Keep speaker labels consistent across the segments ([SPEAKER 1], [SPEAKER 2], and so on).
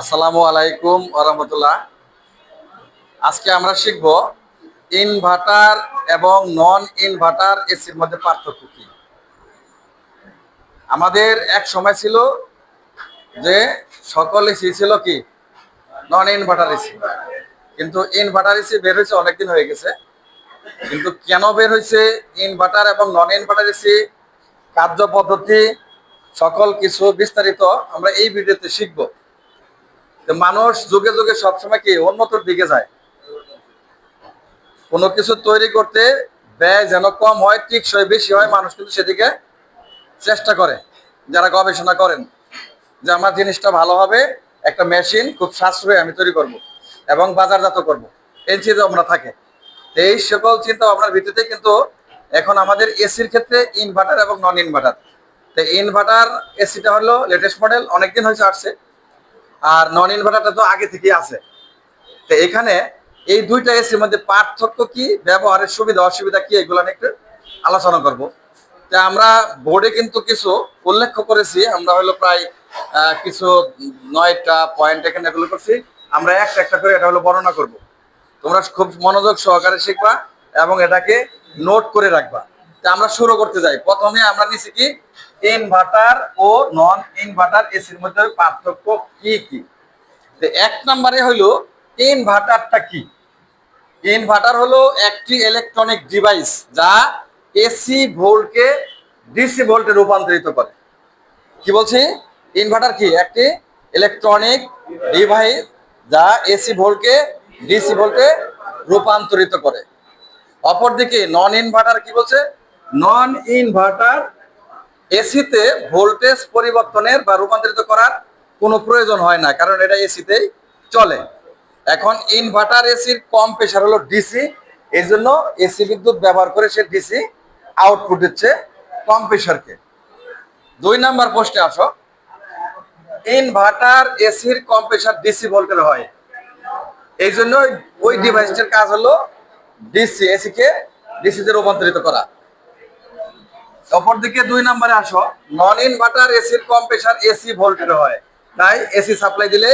[SPEAKER 1] আসসালামু আলাইকুম আরহামতুল্লাহ আজকে আমরা শিখব ইনভার্টার এবং নন ইনভার্টার এসির মধ্যে পার্থক্য কি। আমাদের এক সময় ছিল যে সকল এসি ছিল কি নন ইনভার্টার এসি। কিন্তু ইনভার্টার এসি বের হয়েছে অনেকদিন হয়ে গেছে। কিন্তু কেন বের হয়েছে ইনভার্টার এবং নন ইনভার্টার এসি, কার্য পদ্ধতি সকল কিছু বিস্তারিত আমরা এই ভিডিওতে শিখব। মানুষ যুগে যুগে সবসময় কি উন্নতর দিকে যায়। কোনো কিছু তৈরি করতে ব্যয় যেন কম হয়, টিকসই বেশি হয়, মানুষ কিন্তু সেদিকে চেষ্টা করে, যারা গবেষণা করেন। যে আমার জিনিসটা ভালো হবে, একটা মেশিন খুব সাশ্রয়ী আমি তৈরি করব এবং বাজারজাত করব। এই চিন্তা ভাবনা থাকে এই সকল চিন্তা ভাবনার ভিত্তিতে কিন্তু এখন আমাদের এসির ক্ষেত্রে ইনভার্টার এবং নন ইনভার্টার তো ইনভার্টার এসিটা হলো লেটেস্ট মডেল অনেকদিন হয়েছে আসছে। আর নন ইনভার্টারটা তো আগে থেকেই আছে। তো এখানে এই দুইটা এসির মধ্যে পার্থক্য কি, ব্যবহারের সুবিধা, অসুবিধা কি, এগুলো আমি একটু আলোচনা করব। তা আমরা বোর্ডে কিন্তু কিছু উল্লেখ করেছি। আমরা হলো প্রায় কিছু নয়টা পয়েন্ট এখানে এগুলো করছি। আমরা একটা একটা করে এটা হলো বর্ণনা করব। তোমরা খুব মনোযোগ সহকারে শিখবা এবং এটাকে নোট করে রাখবা। আমরা শুরু করতে যাই। প্রথমে আমরা নিছি কি? ইনভার্টার ও নন ইনভার্টার এসির মধ্যে পার্থক্য কি কি? এক নম্বরে হলো ইনভার্টারটা কি? ইনভার্টার হলো একটি ইলেকট্রনিক ডিভাইস যা এসি ভোল্টকে ডিসি ভোল্টে রূপান্তরিত করে। কি বলছি? ইনভার্টার কি? একটি ইলেকট্রনিক ডিভাইস যা এসি ভোল্টকে ডিসি ভোল্টে রূপান্তরিত করে। অপরদিকে নন ইনভার্টার কি বলছে? নন ইনভার্টার এসিতে ভোল্টেজ পরিবর্তনের বা রূপান্তরিত করার কোনো প্রয়োজন হয় না, কারণ এটা এসিতেই চলে। এখন ইনভার্টার এসির কম প্রেশার হলো ডিসি এই জন্য এসি বিদ্যুৎ ব্যবহার করে সে ডিসি আউটপুট দিচ্ছে কম প্রেশারকে দুই নাম্বার পোস্টে আসো। ইনভার্টার এসির কম প্রেশার ডিসি ভোল্টের হয়। এই জন্য ওই ডিভাইসটার কাজ হলো ডিসি এসিকে ডিসিতে রূপান্তরিত করা। অপরদিকে দুই নম্বরে আসো। নন ইনভার্টার এসির কম প্রেশার এসি ভোল্টের হয়। তাই এসি সাপ্লাই দিলে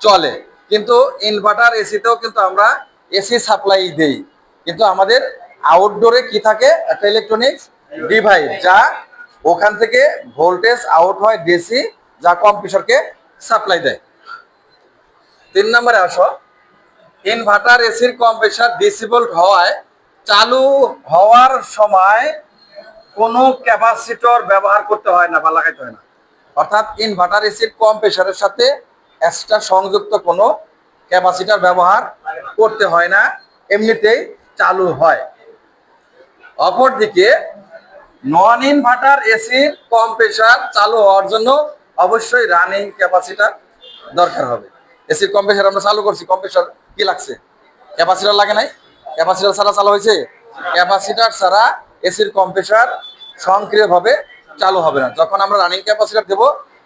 [SPEAKER 1] চলে। কিন্তু ইনভার্টার এসিতেও কিন্তু আমরা এসি সাপ্লাই দেই। কিন্তু আমাদের আউটডোরে কি থাকে? একটা ইলেকট্রনিক্স ডিভাইস যা ওখান থেকে ভোল্টেজ আউট হয় ডিসি যা কম প্রেশারকে সাপ্লাই দেয়। তিন নম্বরে আসো। ইনভার্টার এসির কম প্রেশার ডিসি ভোল্ট হওয়ায় চালু হওয়ার সময় কোনো ক্যাপাসিটর ব্যবহার করতে হয় না বা লাগাইতে হয় না। অর্থাৎ ইনভার্টার এসির কম প্রেশারের সাথে এক্সট্রা সংযুক্ত কোনো ক্যাপাসিটার ব্যবহার করতে হয় না, এমনিতেই চালু হয়। অপরদিকে নন ইনভার্টার এসির কম প্রেশার চালু হওয়ার জন্য অবশ্যই রানিং ক্যাপাসিটার দরকার হবে। এসির কম প্রেশার আমরা চালু করছি, কম প্রেশার কি লাগছে? ক্যাপাসিটার লাগে নাই? ক্যাপাসিটার ছাড়া চালু হয়েছে? ক্যাপাসিটার ছাড়া এসির কম্প্রেসার সক্রিয়ভাবে চালু হবে না। যখন আমরা রানিং ক্যাপাসিটার দেব,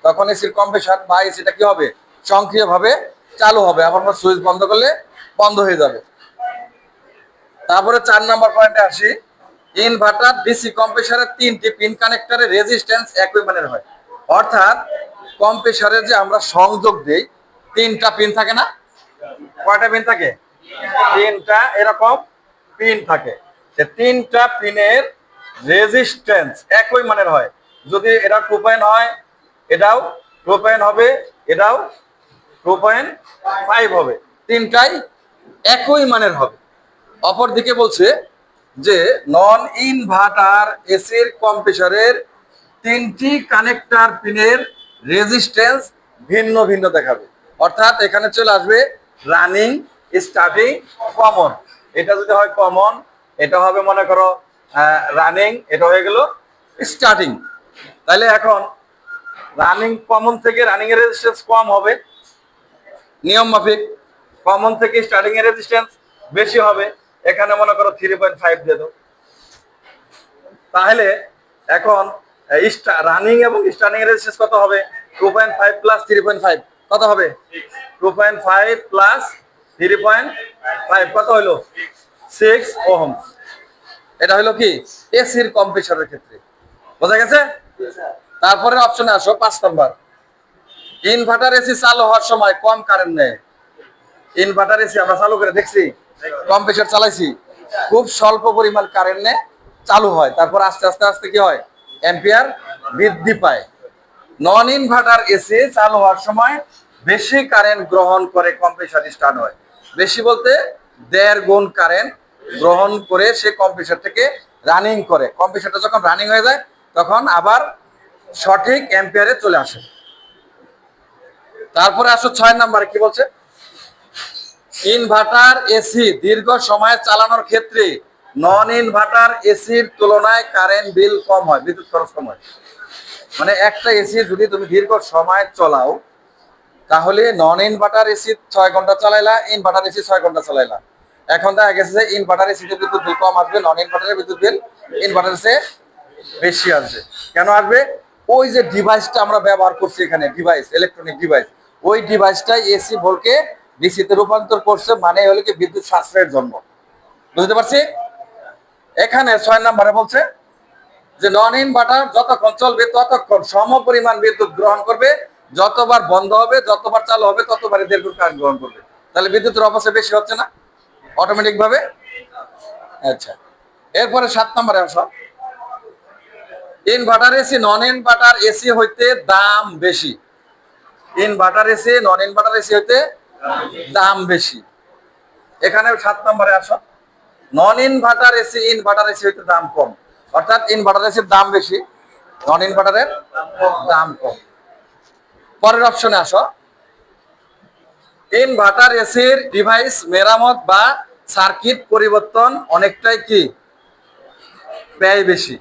[SPEAKER 1] তখন এসির কম্প্রেসার বা এসিটা কি হবে? সক্রিয়ভাবে চালু হবে। আবার আমরা সুইচ বন্ধ করলে বন্ধ হয়ে যাবে। তারপরে চার নাম্বার পয়েন্টে আসি। ইনভার্টার ডিসি কম্প্রেসারের তিনটি পিন কানেক্টরের রেজিস্ট্যান্স একই মানের হয়। অর্থাৎ কম্প্রেসারের যে আমরা সংযোগ দেই, তিনটা পিন থাকে না? কয়টা পিন থাকে? তিনটা এরকম পিন থাকে। সে তিনটা পিনের রেজিস্ট্যান্স একই মানের হয়। যদি এটা টু পয়েন্ট হয়, এটাও টু পয়েন্ট হবে, এটাও টু পয়েন্ট ফাইভ হবে। তিনটাই একই মানের হবে। অপরদিকে বলছে যে নন ইনভার্টার এসির কম্প্রেসারের তিনটি কানেক্টার পিনের রেজিস্ট্যান্স ভিন্ন ভিন্ন দেখাবে। অর্থাৎ এখানে চলে আসবে রানিং স্টার্টিং কমন এটা যদি হয় কমন এটা হবে মনে করো রানিং এটা হয়ে গেল স্টার্টিং তাহলে এখন রানিং কমন থেকে রানিং এর রেজিস্ট্যান্স কম হবে। নিয়ম মাফিক কমন থেকে স্টার্টিং এর রেজিস্ট্যান্স বেশি হবে। এখানে মনে করো থ্রি পয়েন্ট ফাইভ দিয়ে দাও। তাহলে এখন রানিং এবং স্টার্টিং এর রেজিস্ট্যান্স কত হবে? Two point five plus three point five কত হবে? Two point five plus three point five কত হলো? সিক্স ওহম এটা হলো কি? এসির কম্প্রেসারের ক্ষেত্রে। বোঝা গেছে? তারপরে অপশনে আসো পাঁচ নাম্বার। ইনভার্টার এসি চালু হওয়ার সময় কম কারেন্ট নেয়। ইনভার্টার এসি আমরা চালু করে দেখছি কম চালাইছি। খুব স্বল্প পরিমাণ কারেন্ট নে চালু হয়। তারপর আস্তে আস্তে আস্তে কি হয়? অ্যাম্পিয়ার বৃদ্ধি পায়। নন ইনভার্টার এসি চালু হওয়ার সময় বেশি কারেন্ট গ্রহণ করে কম্প্রেসার স্টার্ট হয়। বেশি বলতে দেড় গুণ কারেন্ট গ্রহণ করে সে কম্প্রেসার থেকে রানিং করে। কম্পিউটারটা যখন রানিং হয়ে যায়, তখন আবার সঠিক অ্যাম্পিয়ারে চলে আসে। তারপরে আসো ছয় নাম্বারে, কি বলছে? ইনভার্টার এসি দীর্ঘ সময় চালানোর ক্ষেত্রে নন ইনভার্টার এসির তুলনায় কারেন্ট বিল কম হয়, বিদ্যুৎ খরচ কম হয়। মানে একটা এসি যদি তুমি দীর্ঘ সময় চলাও, তাহলে নন ইনভার্টার এসি ছয় ঘণ্টা চালাইলা ইনভার্টার এসি ছয় ঘণ্টা চালাইলা। এখন দেখা গেছে যে ইনভার্টার এসিতে বিদ্যুৎ বিল কম আসবে নন ইনভার্টারের বিদ্যুৎ বিল ইনভার্টার বেশি আসবে। কেন আসবে? ওই যে ডিভাইসটা আমরা ব্যবহার করছি এখানে ডিভাইস ইলেকট্রনিক ডিভাইস ওই ডিভাইসটাই এসি ভোল্টকে ডিসিতে রূপান্তর করছে মানে হলো কি বিদ্যুৎ সাশ্রয়ের জন্য। বুঝতে পারছি? এখানে ছয় নম্বরে বলছে যে নন ইনভার্টার যতক্ষণ চলবে ততক্ষণ সম পরিমাণ বিদ্যুৎ গ্রহণ করবে, যতবার বন্ধ হবে, যতবার চালু হবে, ততবারই দীর্ঘ কারেন্ট গ্রহণ করবে। তাহলে বিদ্যুতের অপচয় বেশি হচ্ছে না? অটোমেটিক ভাবে আচ্ছা। এরপরে সাত নম্বরে আসো inverter AC non inverter AC হইতে দাম বেশি। Inverter AC non inverter AC হইতে দাম বেশি। এখানে সাত নম্বরে আসো। Non inverter AC inverter AC হইতে দাম কম। অর্থাৎ ইনভার্টার এসির দাম বেশি নন ইনভার্টারের দাম কম। পরের অপশনে আসো। ইনভার্টার এসির ডিভাইস মেরামত বা সার্কিট পরিবর্তন অনেকটাই কি? ব্যয় বেশি।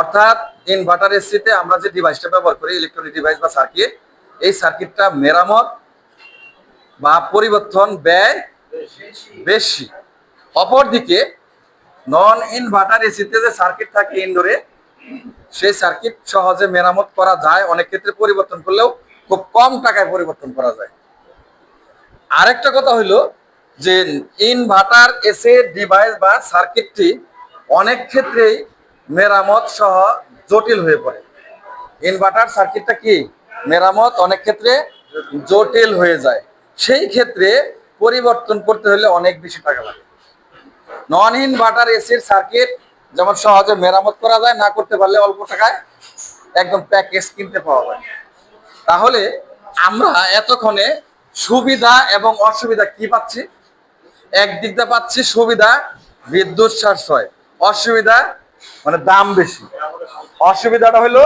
[SPEAKER 1] অর্থাৎ ইনভার্টার এসিতে আমরা যে ডিভাইসটা ব্যবহার করি ইলেকট্রনিক ডিভাইস বা সার্কিট এই সার্কিটটা মেরামত বা পরিবর্তন ব্যয় বেশি। অপরদিকে নন ইনভার্টার এসিতে যে সার্কিট থাকে ইনডোরে সেই সার্কিট সহজে মেরামত করা যায়। অনেক ক্ষেত্রে পরিবর্তন করলেও খুব কম টাকায় পরিবর্তন করা যায়। আরেকটা কথা হইল যে ইনভার্টার, এসে, ডিভাইস বা সার্কিটটি অনেক ক্ষেত্রেই মেরামত সহ জটিল হয়ে পড়ে। ইনভার্টার সার্কিটটা কি? মেরামত অনেক ক্ষেত্রে জটিল হয়ে যায়। সেই ক্ষেত্রে পরিবর্তন করতে হলে অনেক বেশি টাকা লাগে। নন ইনভার্টার এসির সার্কিট যেমন সহজে মেরামত করা যায়, না করতে পারলে অল্প টাকায় একদম প্যাকেজ কিনতে পাওয়া যায়। তাহলে আমরা এতক্ষণে সুবিধা এবং অসুবিধা কি পাচ্ছি? একদিক দিয়ে পাচ্ছি সুবিধা, বিদ্যুৎ সাশ্রয়। অসুবিধা মানে দাম বেশি। অসুবিধাটা হলো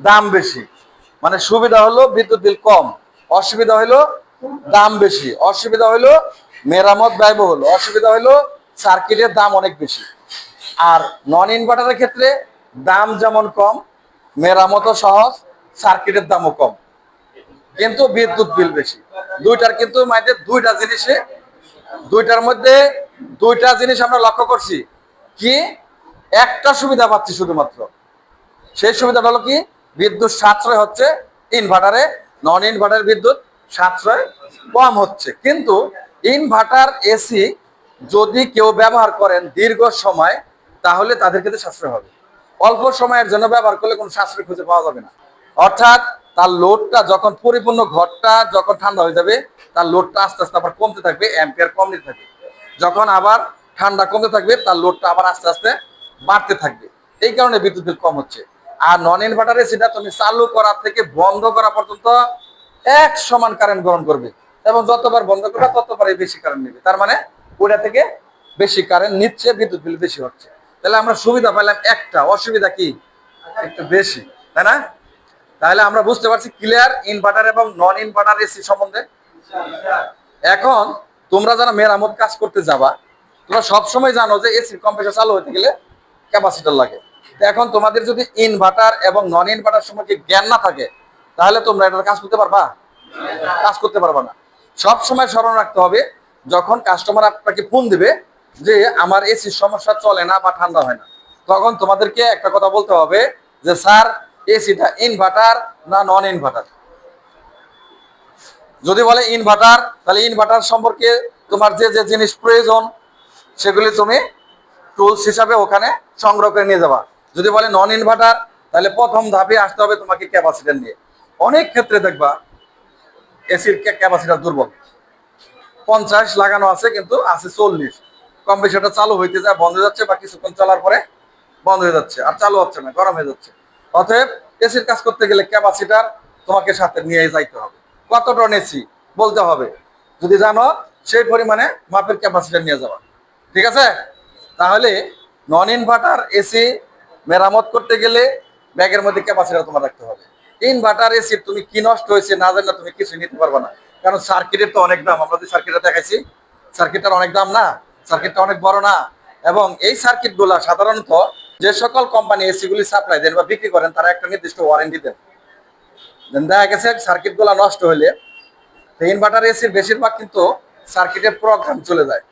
[SPEAKER 1] দাম বেশি। মানে সুবিধা হলো বিদ্যুৎ বিল কম। অসুবিধা হলো দাম বেশি। অসুবিধা হলো মেরামত ব্যয়বহুল। অসুবিধা হলো সার্কিটের দাম অনেক বেশি। আর নন ইনভার্টারের ক্ষেত্রে দাম যেমন কম, মেরামতও সহজ, সার্কিটের দামও কম। কিন্তু বিদ্যুৎ বিল বেশি। দুইটার কিন্তু মাঝে দুইটা জিনিসে, দুইটার মধ্যে দুইটা জিনিস আমরা লক্ষ্য করছি। কি? একটা সুবিধা পাচ্ছি শুধুমাত্র। সেই সুবিধাটা হলো কি? বিদ্যুৎ সাশ্রয় হচ্ছে ইনভার্টারে নন ইনভার্টার বিদ্যুৎ সাশ্রয় কম হচ্ছে। কিন্তু ইনভার্টার এসি যদি কেউ ব্যবহার করেন দীর্ঘ সময়, তাহলে তাদের ক্ষেত্রে সাশ্রয় হবে। অল্প সময়ের জন্য ব্যবহার করলে কোনো সাশ্রয় খুঁজে পাওয়া যাবে না। অর্থাৎ তার লোডটা যখন পরিপূর্ণ ঘরটা যখন ঠান্ডা হয়ে যাবে, তার লোডটা আস্তে আস্তে আবার কমতে থাকবে অ্যাম্পিয়ার কম নিতে থাকবে। যখন আবার ঠান্ডা কমতে থাকবে, তার লোডটা আবার আস্তে আস্তে বাড়তে থাকবে। এই কারণে বিদ্যুৎ বিল কম হচ্ছে। আর নন ইনভার্টারে সেটা তুমি চালু করা থেকে বন্ধ করা পর্যন্ত এক সমান কারেন্ট গ্রহণ করবে। এবং যতবার বন্ধ করবে, ততবারই বেশি কারেন্ট নেবে। তার মানে ওটা থেকে বেশি কারেন্ট নিচ্ছে, বিদ্যুৎ বিল বেশি হচ্ছে। তাহলে আমরা সুবিধা পাইলাম একটা। অসুবিধা কি? একটু বেশি। তাই না? তাহলে আমরা বুঝতে পারছি ক্লিয়ার ইনভার্টার এবং নন ইনভার্টার এসি সম্বন্ধে। এখন তোমরা যারা মেরামত কাজ করতে যাবা, তোমরা সবসময় জানো যে এসির কম্প্রেসার চালু হতে গেলে ক্যাপাসিটার লাগে। এখন তোমাদের যদি ইনভার্টার এবং নন ইনভার্টার সম্পর্কে জ্ঞান না থাকে, তাহলে তোমরা এটা কাজ করতে পারবা? কাজ করতে পারবা না। সব সময় স্মরণ রাখতে হবে, যখন কাস্টমার আপনাকে ফোন দিবে যে আমার এসির সমস্যা চলে না বা ঠান্ডা হয় না, তখন তোমাদেরকে একটা কথা বলতে হবে যে, স্যার এসিটা ইনভার্টার না নন ইনভার্টার যদি বলে ইনভার্টার তাহলে ইনভার্টার সম্পর্কে তোমার যে যে জিনিস প্রয়োজন, সেগুলি তুমি টুলস হিসাবে ওখানে সংগ্রহ করে নিয়ে যাবা। যদি বলে নন ইনভার্টার তাহলে প্রথম ধাপে আসতে হবে তোমাকে ক্যাপাসিটার নিয়ে। অনেক ক্ষেত্রে দেখবা, এসির ক্যাপাসিটার দুর্বল। পঞ্চাশ লাগানো আছে, কিন্তু আছে চল্লিশ। কম বেশি চালু হইতে যায়, বন্ধ হয়ে যাচ্ছে বা কিছুক্ষণ চলার পরে বন্ধ হয়ে যাচ্ছে, আর চালু হচ্ছে না, গরম হয়ে যাচ্ছে। অতএব এসির কাজ করতে গেলে ক্যাপাসিটার তোমাকে সাথে নিয়ে যাইতে হবে। কত টন এসি বলতে হবে। যদি জানো, সেই পরিমাণে মাপের ক্যাপাসিটার নিয়ে যাওয়া ঠিক আছে? তাহলে নন ইনভার্টার এসি মেরামত করতে গেলে ব্যাগের মধ্যে ক্যাপাসিটার তোমার রাখতে হবে। ইনভার্টার এসি তুমি কি নষ্ট হয়েছে না জানলে তুমি কিছু নিতে পারবে না। কারণ সার্কিটের তো অনেক দাম, আমরা যে সার্কিটটা দেখাইছি সার্কিটটার অনেক দাম না সার্কিটটা অনেক বড় না। এবং এই সার্কিটগুলা সাধারণত যে সকল কোম্পানি এসিগুলি সাপ্লাই দেন বা বিক্রি করেন, তারা একটা নির্দিষ্ট ওয়ারেন্টি দেন। দেখা গেছে সার্কিটগুলো নষ্ট হলে ইনভার্টার এসির বেশিরভাগ কিন্তু সার্কিটের প্রোগ্রাম চলে যায়।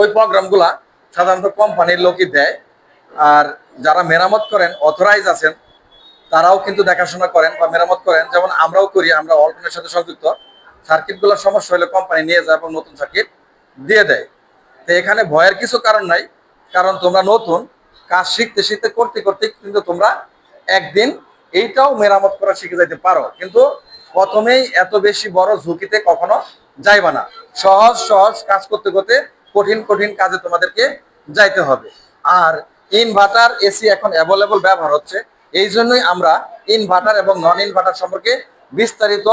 [SPEAKER 1] ওই প্রোগ্রামগুলা সাধারণত কোম্পানির লোকই দেয়। আর যারা মেরামত করেন অথরাইজ আছেন, তারাও কিন্তু দেখাশোনা করেন বা মেরামত করেন। যেমন আমরাও করি, আমরা অল্টনের সাথে সংযুক্ত। সার্কিটগুলোর সমস্যা হলে কোম্পানি নিয়ে যায় এবং নতুন সার্কিট দিয়ে দেয়। তো এখানে ভয়ের কিছু কারণ নাই। কারণ তোমরা নতুন কাজ শিখতে শিখতে, করতে করতে কিন্তু তোমরা একদিন এইটাও মেরামত করা শিখে যাইতে পারো। কিন্তু প্রথমেই এত বেশি বড় ঝুঁকিতে কখনো যাইবা না। সহজ সহজ কাজ করতে করতে কঠিন কঠিন কাজে তোমাদেরকে যাইতে হবে। আর ইনভার্টার এসি এখন অ্যাভেলেবল ব্যবহার হচ্ছে। এই জন্যই আমরা ইনভার্টার এবং নন ইনভার্টার সম্পর্কে বিস্তারিত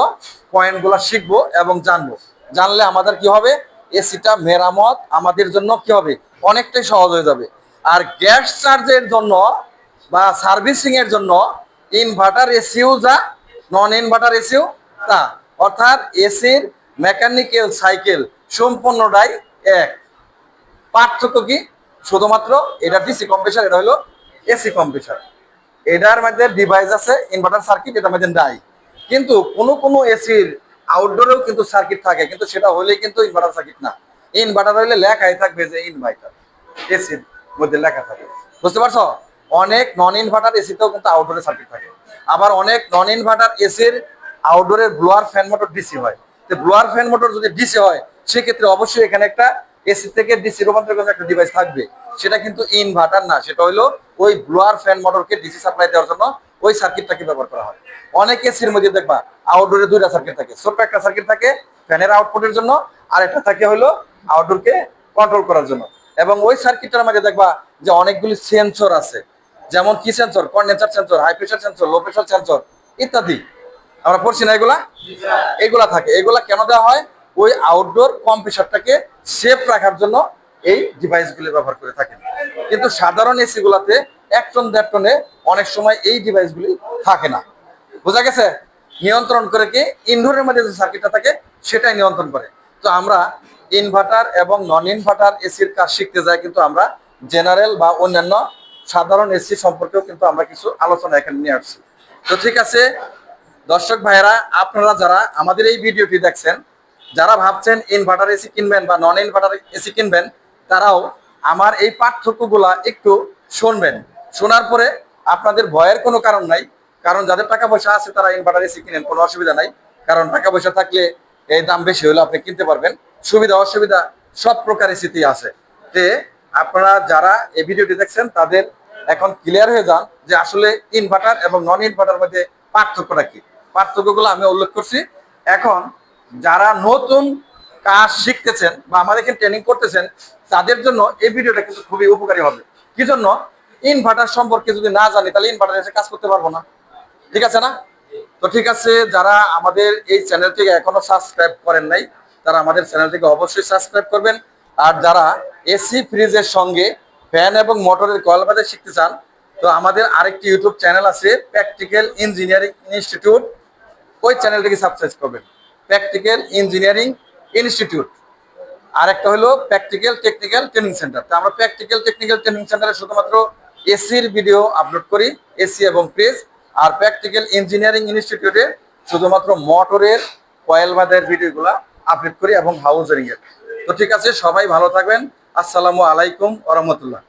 [SPEAKER 1] পয়েন্টগুলো শিখব এবং জানব। জানলে আমাদের কি হবে? এসিটা মেরামত আমাদের জন্য কি হবে? অনেকটাই সহজ হয়ে যাবে। আর গ্যাস চার্জের জন্য বা সার্ভিসিং এর জন্য ইনভার্টার এসিও যা, নন ইনভার্টার এসিও তা, অর্থাৎ এসির মেকানিক্যাল সাইকেল সম্পূর্ণটাই এক। পার্থক্য কি? শুধুমাত্র এটা ডিসি কম্প্রেসার এটা হলো এসি কম্প্রেসার এটার মধ্যে ডিভাইস আছে ইনভার্টার সার্কিট এটার মধ্যে নাই। কিন্তু কোনো কোনো এসির আউটডোরেও কিন্তু সার্কিট থাকে, কিন্তু সেটা হলেই কিন্তু ইনভার্টার সার্কিট না। ইনভার্টার হইলে লেখাই থাকবে যে ইনভার্টার এসির। মধ্যে লেখা থাকে। বুঝতে পারছ? অনেক নন ইনভার্টার এসিতেও কিন্তু আউটডোরে সার্কিট থাকে। আবার অনেক নন ইনভার্টার এসির আউটডোরের ব্লোয়ার ফ্যান মোটর ডিসি হয়। তো ব্লোয়ার ফ্যান মোটর যদি ডিসি হয়, সেক্ষেত্রে অবশ্যই এখানে একটা এসি থেকে ডিসি রূপান্তর করার একটা ডিভাইস থাকবে। সেটা কিন্তু ইনভার্টার না, সেটা হলো ওই ব্লোয়ার ফ্যান মোটরকে ডিসি সাপ্লাই দেওয়ার জন্য ওই সার্কিটটাকে ব্যবহার করা হয়। অনেক এসির মধ্যে দেখবা আউটডোরে দুইটা সার্কিট থাকে। ছোট্ট একটা সার্কিট থাকে ফ্যানের আউটপুটের জন্য আর একটা থাকে হলো আউটডোরকে কন্ট্রোল করার জন্য। এবং ওই সার্কিটটার মাঝে দেখবা যে অনেকগুলি সেন্সর আছে। যেমন কি sensor condenser sensor high pressure sensor low pressure sensor ইত্যাদি। আমরা পড়ছি না এগুলা? এগুলা থাকে। এগুলা কেন দেওয়া হয়? ওই আউটডোর কম্প্রেসারটাকে সেফ রাখার জন্য এই ডিভাইসগুলি ব্যবহার করে থাকেন। কিন্তু সাধারণ এসি গুলাতে এক টন দেড় টনে অনেক সময় এই ডিভাইসগুলি থাকে না। বোঝা গেছে? নিয়ন্ত্রণ করে কি? ইনডোরের মধ্যে যে সার্কিটটা থাকে, সেটাই নিয়ন্ত্রণ করে। তো আমরা ইনভার্টার এবং নন ইনভার্টার এসির কাজ শিখতে যাই কিন্তু আমরা জেনারেল বা অন্যান্য সাধারণ এসি সম্পর্কেও কিন্তু আমরা কিছু আলোচনা এখানে নিয়ে আসছি। তো ঠিক আছে, দর্শক ভাইয়েরা, আপনারা যারা আমাদের এই ভিডিওটি দেখছেন, যারা ভাবছেন ইনভার্টার এসি কিনবেন বা নন ইনভার্টার এসি কিনবেন, তারাও আমার এই পার্থক্যগুলা একটু শুনবেন। শোনার পরে আপনাদের ভয়ের কোনো কারণ নাই, কারণ যাদের টাকা পয়সা আছে তারা ইনভার্টার এসি কিনেন, কোনো অসুবিধা নাই। কারণ টাকা পয়সা থাকলে এই দাম বেশি হলে আপনি কিনতে পারবেন। সুবিধা, অসুবিধা সব প্রকার এসিতেই আছে। তে আপনারা যারা এই ভিডিওটি দেখছেন, তাদের এখন ক্লিয়ার হয়ে যান যে আসলে ইনভার্টার এবং নন ইনভার্টার মধ্যে পার্থক্যটা কি। পার্থক্যগুলো আমি উল্লেখ করছি। এখন যারা নতুন কাজ শিখতেছেন বা আমাদের এখানে ট্রেনিং করতেছেন, তাদের জন্য এই ভিডিওটা কিন্তু খুবই উপকারী হবে। কি জন্য? ইনভার্টার সম্পর্কে যদি না জানি, তাহলে ইনভার্টার এসে কাজ করতে পারব না। ঠিক আছে না? তো ঠিক আছে, যারা আমাদের এই চ্যানেলটিকে এখনও সাবস্ক্রাইব করেন নাই তারা আমাদের চ্যানেলটিকে অবশ্যই সাবস্ক্রাইব করবেন। আর যারা এসি ফ্রিজের সঙ্গে ফ্যান এবং মোটরের কয়েল বাজার শিখতে চান, তো আমাদের আরেকটি ইউটিউব চ্যানেল আছে প্র্যাকটিক্যাল ইঞ্জিনিয়ারিং ইনস্টিটিউট ওই চ্যানেলটিকে সাবস্ক্রাইব করবেন। প্র্যাকটিক্যাল ইঞ্জিনিয়ারিং ইনস্টিটিউট আর একটা হলো প্র্যাকটিক্যাল টেকনিক্যাল ট্রেনিং সেন্টার তো আমরা প্র্যাকটিক্যাল টেকনিক্যাল ট্রেনিং সেন্টারে শুধুমাত্র এসির ভিডিও আপলোড করি, এসি এবং ফ্রিজ। আর প্র্যাকটিক্যাল ইঞ্জিনিয়ারিং ইনস্টিটিউটে শুধুমাত্র মোটরের কয়েল বাদের ভিডিওগুলো আপলোড করি এবং হাউজ এর তো ঠিক আছে সবাই ভালো থাকবেন। আসসালামু আলাইকুম ওরহমতুল্লাহ